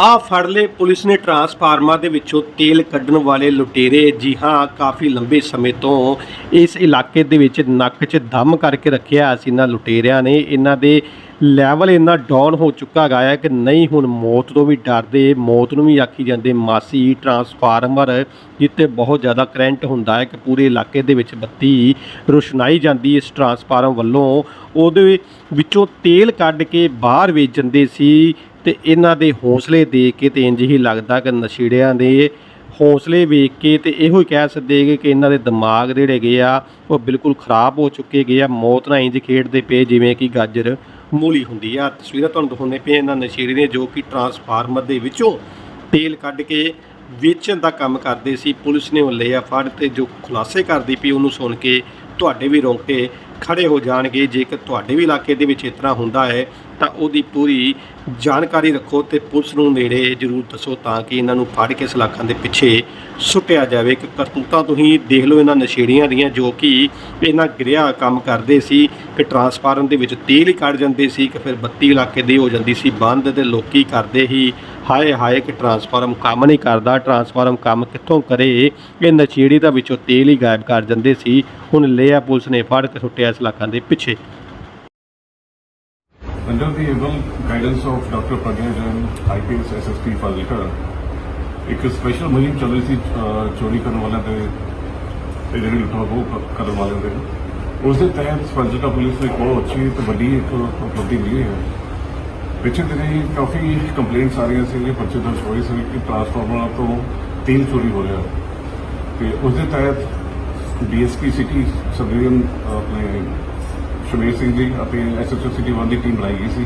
ਆ ਫੜ ਲਏ ਪੁਲਿਸ ਨੇ ਟਰਾਂਸਫਾਰਮਰ ਦੇ ਵਿੱਚੋਂ ਤੇਲ ਕੱਢਣ ਵਾਲੇ ਲੁਟੇਰੇ। ਜੀ ਹਾਂ, ਕਾਫੀ ਲੰਬੇ ਸਮੇਂ ਤੋਂ ਇਸ ਇਲਾਕੇ ਦੇ ਵਿੱਚ ਨੱਕ 'ਚ ਦਮ ਕਰਕੇ ਰੱਖਿਆ ਸੀ ਇਹਨਾਂ ਲੁਟੇਰਿਆਂ ਨੇ। ਇਹਨਾਂ ਦੇ ਲੈਵਲ ਇੰਨਾ ਡਾਊਨ ਹੋ ਚੁੱਕਾ ਗਿਆ ਕਿ ਨਹੀਂ, ਹੁਣ ਮੌਤ ਤੋਂ ਵੀ ਡਰਦੇ। ਮੌਤ ਨੂੰ ਵੀ ਆਖੀ ਜਾਂਦੇ ਮਾਸੀ ਟਰਾਂਸਫਾਰਮਰ ਜਿੱਤੇ ਬਹੁਤ ਜ਼ਿਆਦਾ ਕਰੰਟ ਹੁੰਦਾ ਹੈ ਕਿ ਪੂਰੇ ਇਲਾਕੇ ਦੇ ਵਿੱਚ ਬੱਤੀ ਰੋਸ਼ਨਾਈ ਜਾਂਦੀ ਇਸ ਟਰਾਂਸਫਾਰਮ ਵੱਲੋਂ। ਉਹਦੇ ਵਿੱਚੋਂ ਤੇਲ ਕੱਢ ਕੇ ਬਾਹਰ ਵੇਚ ਜਾਂਦੇ ਸੀ। ਤੇ ਇਹਨਾਂ ਦੇ ਹੌਸਲੇ ਦੇਖ ਕੇ ਤੇ ਇੰਜ ਹੀ ਲੱਗਦਾ ਕਿ ਨਸ਼ੀੜਿਆਂ ਦੇ ਹੌਸਲੇ ਵੇਖ ਕੇ ਤੇ ਇਹੋ ਹੀ ਕਹਿ ਸਕਦੇ ਕਿ ਇਹਨਾਂ ਦੇ ਦਿਮਾਗ ਜਿਹੜੇ ਹੈਗੇ ਆ, ਉਹ ਬਿਲਕੁਲ ਖਰਾਬ ਹੋ ਚੁੱਕੇ ਗਏ ਆ। ਮੌਤ ਨਾਲ ਇੰਜ ਖੇਡਦੇ ਪਏ ਜਿਵੇਂ ਕਿ ਗਾਜਰ ਮੂਲੀ ਹੁੰਦੀ ਆ। ਤਸਵੀਰਾਂ ਤੁਹਾਨੂੰ ਦਿਖਾਉਂਦੇ ਪਏ ਇਹਨਾਂ ਨਸ਼ੀੜੀ ਨੇ ਜੋ ਕਿ ਟਰਾਂਸਫਾਰਮਰ ਦੇ ਵਿੱਚੋਂ ਤੇਲ ਕੱਢ ਕੇ ਵੇਚਣ ਦਾ ਕੰਮ ਕਰਦੇ ਸੀ। ਪੁਲਿਸ ਨੇ ਉਹ ਲਿਆ ਫੜ ਤੇ ਜੋ ਖੁਲਾਸੇ ਕਰਦੀ ਪਈ ਉਹਨੂੰ ਸੁਣ ਕੇ ਤੁਹਾਡੇ ਵੀ ਰੋਂਗਟੇ ਖੜੇ ਹੋ ਜਾਣਗੇ। ਜੇਕਰ ਤੁਹਾਡੇ ਵੀ ਇਲਾਕੇ ਦੇ ਵਿੱਚ ਇਸ ਤਰ੍ਹਾਂ ਹੁੰਦਾ ਹੈ, ਤਾਂ ਉਹਦੀ ਪੂਰੀ ਜਾਣਕਾਰੀ ਰੱਖੋ ਤੇ ਪੁਲਿਸ ਨੂੰ ਨੇੜੇ ਜ਼ਰੂਰ ਦੱਸੋ ਤਾਂ ਕਿ ਇਹਨਾਂ ਨੂੰ ਫੜ ਕੇ ਸਲਾਖਾਂ ਦੇ ਪਿੱਛੇ ਸੁੱਟਿਆ ਜਾਵੇ। ਕਿ ਕਰਤੂਤਾਂ ਤੁਸੀਂ ਦੇਖ ਲਓ ਇਹਨਾਂ ਨਸ਼ੇੜੀਆਂ ਦੀਆਂ, ਜੋ ਕਿ ਇਹਨਾਂ ਗਿਰਿਆ ਕੰਮ ਕਰਦੇ ਸੀ ਕਿ ਟਰਾਂਸਫਾਰਮ ਦੇ ਵਿੱਚ ਤੇਲ ਹੀ ਕੱਢ ਜਾਂਦੇ ਸੀ ਕਿ ਫਿਰ ਬੱਤੀ ਇਲਾਕੇ ਦੀ ਹੋ ਜਾਂਦੀ ਸੀ ਬੰਦ ਤੇ ਲੋਕੀ ਕਰਦੇ ਹੀ ਹਾਏ ਹਾਏ ਕਿ ਟਰਾਂਸਫਾਰਮ ਕੰਮ ਨਹੀਂ ਕਰਦਾ। ਟਰਾਂਸਫਾਰਮ ਕੰਮ ਕਿੱਥੋਂ ਕਰੇ? ਇਹ ਨਸ਼ੇੜੀ ਦਾ ਵਿੱਚੋਂ ਤੇਲ ਹੀ ਗਾਇਬ ਕਰ ਜਾਂਦੇ ਸੀ। ਹੁਣ ਲਿਆ ਪੁਲਿਸ ਨੇ ਫੜ ਕੇ ਸੁੱਟਿਆ ਇਸ ਇਲਾਕਾਂ ਦੇ ਪਿੱਛੇ। Under the able guidance of Dr. Pragya Jain, IPS SSP Fazilka, ਇੱਕ ਸਪੈਸ਼ਲ ਮੁਹਿੰਮ ਚੱਲ ਰਹੀ ਸੀ ਅਹ, ਚੋਰੀ ਕਰਨ ਵਾਲਿਆਂ ਤੇ ਤੇ ਜਿਹੜੇ ਲੁੱਟਾਂ ਖੋਹ ਕ- ਕਰਨ ਵਾਲਿਆਂ ਦੇ। ਉਸ ਦੇ ਤਹਿਤ ਫਾਜ਼ਿਲਕਾ ਪੁਲਿਸ ਨੇ ਬਹੁਤ ਅੱਛੀ ਤੇ ਵੱਡੀ ਇੱਕ ਉਪਲਬਧੀ ਮਿਲੀ ਹੈ। ਪਿੱਛੇ ਦਿਨੀ ਕਾਫੀ ਕੰਪਲੇਂਟਸ ਆ ਰਹੀਆਂ ਸੀ ਪਰਚੇ ਦਰਜ ਹੋਏ ਸੀ ਕਿ ਟਰਾਂਸਫਾਰਮਰਾਂ ਤੋਂ ਤੇਲ ਚੋਰੀ ਹੋ ਰਿਹਾ। ਤੇ ਉਸ ਦੇ ਤਹਿਤ ਡੀਐਸਪੀ ਸਿਟੀ ਸਬ ਡਿਵੀਜ਼ਨ ਆਪਣੇ ਸ਼ਮੀਰ ਸਿੰਘ ਜੀ ਅਤੇ ਐਸਐਚਓ ਸਿਟੀ 1 ਦੀ ਟੀਮ ਬਣਾਈ ਗਈ ਸੀ।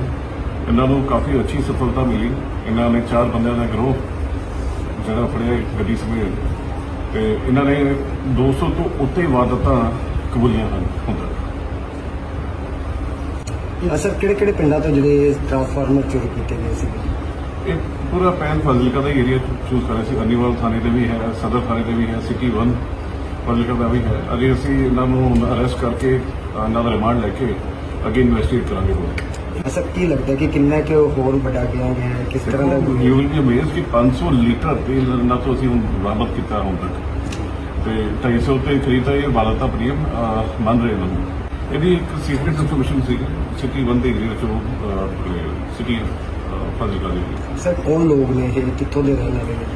ਇਹਨਾਂ ਨੂੰ ਕਾਫੀ ਅੱਛੀ ਸਫਲਤਾ ਮਿਲੀ। ਇਹਨਾਂ ਨੇ ਚਾਰ ਬੰਦਿਆਂ ਦਾ ਗਰੋਹ ਜਿਹੜਾ ਫੜਿਆ ਗੱਡੀ ਸਮੇਤ। ਤੇ ਇਹਨਾਂ ਨੇ 200 ਤੋਂ ਉੱਤੇ ਵਾਰਦਾਤਾਂ ਕਬੂਲੀਆਂ ਹਨ। ਤੱਕ ਅਸਰ ਕਿਹੜੇ ਕਿਹੜੇ ਪਿੰਡਾਂ ਤੋਂ ਜਿਹੜੇ ਟਰਾਂਸਫਾਰਮਰ ਚੋਰੀ ਕੀਤੇ ਗਏ ਸੀ? ਇਹ ਪੂਰਾ ਪੈਨ ਫਾਜ਼ਿਲਕਾ ਦਾ ਏਰੀਆ ਚੂਜ਼ ਕਰਿਆ ਸੀ। ਅਨੀਵਾਲ ਥਾਣੇ ਦੇ ਵੀ ਹੈ ਸਦਰ ਥਾਣੇ ਦੇ ਵੀ ਹੈ ਸਿਟੀ 1 ਫਾਜ਼ਿਲਕਾ ਦਾ ਵੀ ਹੈ। ਅਜੇ ਅਸੀਂ ਇਹਨਾਂ ਨੂੰ ਅਰੈਸਟ ਕਰਕੇ ਇਹਨਾਂ ਦਾ ਰਿਮਾਂਡ ਲੈ ਕੇ ਅੱਗੇ ਇਨਵੈਸਟੀਗੇਟ ਕਰਾਂਗੇ ਹੋਰ। ਅਸਰ ਕੀ ਲੱਗਦਾ ਕਿ ਕਿੰਨਾ ਕਿ ਉਹ ਹੋਰ ਵੱਡਾ ਗਿਆ ਹੈ? ਕਿਸ ਤਰ੍ਹਾਂ ਦਾ ਯੂ ਵਿਲ ਬੀ ਅਮੇਜ਼ਡ ਕਿ 500 ਲੀਟਰ ਤੇਲ ਇਹਨਾਂ ਤੋਂ ਅਸੀਂ ਹੁਣ ਬਰਾਮਦ ਕੀਤਾ ਹੁਣ ਤੱਕ। ਤੇ 250 ਤੇ ਖਰੀਦਾ ਇਹ ਵਾਲਤਾ ਪ੍ਰੀਮ ਮੰਨ ਰਹੇ ਇਹਨਾਂ ਨੂੰ। ਇਹਦੀ ਇੱਕ ਸੀਕ੍ਰੀਟ ਇਨਫੋਰਮੇਸ਼ਨ ਸੀ ਸਿਟੀ 1 ਦੇ ਏਰੀਆ ਚੋਂ ਸਿਟੀ ਦੇ area। ਸਰ ਕੌਣ ਲੋਕ ਨੇ ਇਹ? ਕਿੱਥੋਂ ਦੇ ਰਹਿਣ ਵਾਲੇ ਨੇ?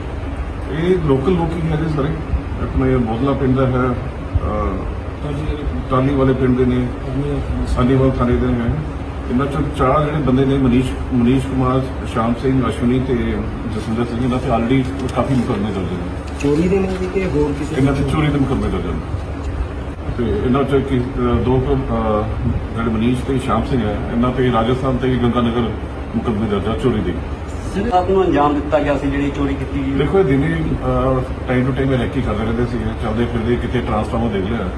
ਇਹ ਲੋਕਲ ਲੋਕ ਹੀ ਹੈਗੇ ਸਾਰੇ। ਆਪਣੇ ਬੋਦਲਾ ਪਿੰਡ ਦਾ ਹੈ ਟਾਲੀ ਵਾਲੇ ਪਿੰਡ ਦੇ ਨੇ ਸਾਨੀਵਾਲ ਥਾਣੇ ਦੇ ਨੇ। ਇਹਨਾਂ ਚੋਂ ਚਾਰ ਜਿਹੜੇ ਬੰਦੇ ਨੇ ਮਨੀਸ਼ ਮਨੀਸ਼ ਕੁਮਾਰ ਸ਼ਾਮ ਸਿੰਘ ਅਸ਼ਵਨੀ ਤੇ ਜਸਵਿੰਦਰ ਸਿੰਘ ਇਹਨਾਂ ਤੇ ਆਲਰੇਡੀ ਕਾਫੀ ਮੁਕੱਦਮੇ ਦਰਜ ਨੇ। ਚੋਰੀ ਦੇ ਨੇ ਕਿ ਹੋਰ ਕਿਸੇ ਇਹਨਾਂ ਤੇ ਚੋਰੀ ਦੇ ਮੁਕੱਦਮੇ ਦਰਜ ਨੇ। ਤੇ ਇਹਨਾਂ ਚੋਂ ਕਿ ਦੋ ਜਿਹੜੇ ਮਨੀਸ਼ ਤੇ ਸ਼ਾਮ ਸਿੰਘ ਹੈ ਇਹਨਾਂ ਤੇ ਰਾਜਸਥਾਨ ਤੇ ਗੰਗਾਨਗਰ ਮੁਕੱਦਮੇ ਦਰਜ ਚੋਰੀ ਦੇ। ਸਿਰ ਆਪ ਨੂੰ ਅੰਜਾਮ ਦਿੱਤਾ ਗਿਆ ਸੀ ਜਿਹੜੀ ਚੋਰੀ ਕੀਤੀ ਗਈ ਦੇਖੋ, ਇਹ ਦਿਨੇ ਟਾਈਮ ਟੂ ਟਾਈਮ ਰੈਕੀ ਕਰਦੇ ਰਹਿੰਦੇ ਸੀ, ਚੱਲਦੇ ਫਿਰਦੇ ਕਿਤੇ ਟਰਾਂਸਫਾਰਮਰ ਦੇਖ ਲਿਆ।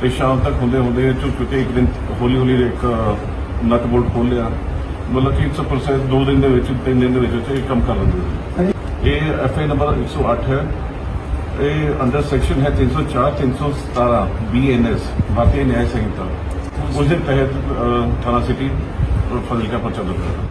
ਤੇ ਸ਼ਾਮ ਤੱਕ ਹੁੰਦੇ ਹੁੰਦੇ ਚੁੱਕੇ ਇੱਕ ਦਿਨ ਹੌਲੀ ਹੌਲੀ ਇੱਕ ਨਟ ਬੋਲਟ ਖੋਲ ਲਿਆ। ਮਤਲਬ ਕਿ ਇਟਸ ਅ ਪ੍ਰੋਸੈਸ ਦੋ ਦਿਨ ਦੇ ਵਿੱਚ, ਤਿੰਨ ਦਿਨ ਦੇ ਵਿੱਚ ਇਹ ਕੰਮ ਕਰ ਲੈਂਦੇ ਸੀ। ਇਹ ਐਫ ਆਈ ਨੰਬਰ 108 ਹੈ। ਇਹ ਅੰਡਰ ਸੈਕਸ਼ਨ ਹੈ 304 317 ਬੀਐਨਐਸ ਭਾਰਤੀ ਨਿਆਂ ਸੰਹਿਤਾ ਉਸ ਦੇ ਤਹਿਤ ਥਾਣਾ ਸਿਟੀ ਫਜ਼ਿਲਕਾ ਪਰਚਾ ਦਰਜ